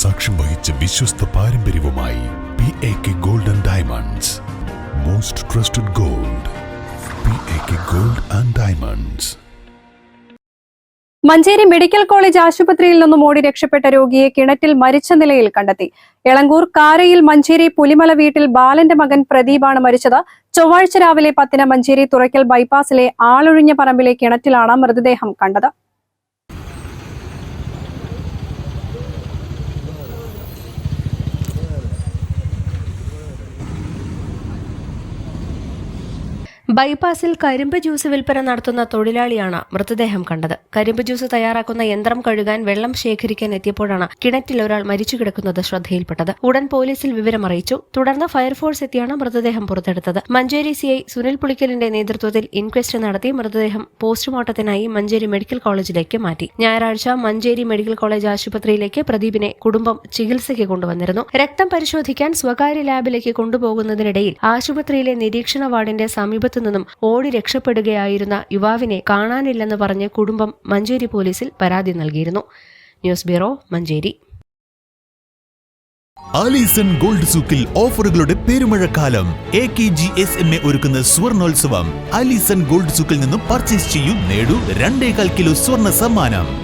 സാക്ഷ്യം വഹിച്ച വിശ്വസ്ത പാരമ്പര്യവുമായി P A K gold and diamonds most trusted gold P A K gold and diamonds Manjeri medical college ആശുപത്രിയിൽ നിന്നും ഓടി രക്ഷപ്പെട്ട രോഗിയെ കിണറ്റിൽ മരിച്ച നിലയിൽ കണ്ടെത്തി. എളങ്കൂർ കാരയിൽ മഞ്ചേരി പുലിമല വീട്ടിൽ ബാലന്റെ മകൻ പ്രദീപാണ് മരിച്ചത്. ചൊവ്വാഴ്ച രാവിലെ പത്തിന് മഞ്ചേരി തുറയ്ക്കൽ ബൈപ്പാസിലെ ആളൊഴിഞ്ഞ പറമ്പിലെ കിണറ്റിലാണ് മൃതദേഹം കണ്ടത്. ബൈപ്പാസിൽ കരിമ്പ് ജ്യൂസ് വിൽപ്പന നടത്തുന്ന തൊഴിലാളിയാണ് മൃതദേഹം കണ്ടത്. കരിമ്പ് ജ്യൂസ് തയ്യാറാക്കുന്ന യന്ത്രം കഴുകാൻ വെള്ളം ശേഖരിക്കാൻ എത്തിയപ്പോഴാണ് കിണറ്റിൽ ഒരാൾ മരിച്ചു കിടക്കുന്നത് ശ്രദ്ധയിൽപ്പെട്ടത്. ഉടൻ പോലീസിൽ വിവരമറിയിച്ചു. തുടർന്ന് ഫയർഫോഴ്സ് എത്തിയാണ് മൃതദേഹം പുറത്തെടുത്തത്. മഞ്ചേരി സിഐ സുനിൽ പുളിക്കലിന്റെ നേതൃത്വത്തിൽ ഇൻക്വസ്റ്റ് നടത്തി മൃതദേഹം പോസ്റ്റ്മോർട്ടത്തിനായി മഞ്ചേരി മെഡിക്കൽ കോളേജിലേക്ക് മാറ്റി. ഞായറാഴ്ച മഞ്ചേരി മെഡിക്കൽ കോളേജ് ആശുപത്രിയിലേക്ക് പ്രദീപിനെ കുടുംബം ചികിത്സയ്ക്ക് കൊണ്ടുവന്നിരുന്നു. രക്തം പരിശോധിക്കാൻ സ്വകാര്യ ലാബിലേക്ക് കൊണ്ടുപോകുന്നതിനിടയിൽ ആശുപത്രിയിലെ നിരീക്ഷണ വാർഡിന്റെ സമീപത്തു നിന്നും ഓടി രക്ഷപ്പെടുകയായിരുന്ന യുവാവിനെ കാണാനില്ലെന്ന് പറഞ്ഞ് കുടുംബം മഞ്ചേരി പോലീസിൽ പരാതി നൽകിയിരുന്നു. News bureau Manjeri. Alison gold സൂക്കിൽ ഓഫറുകളുടെ പെരുമഴക്കാലം. A K G S M A ഒരുക്കുന്ന സ്വർണോത്സവം. ആലീസൺ ഗോൾഡ് സൂക്കിൽ നിന്നും പർച്ചേസ് ചെയ്യൂ നേടൂ രണ്ടേകാൽ കിലോ സ്വർണ സമ്മാനം.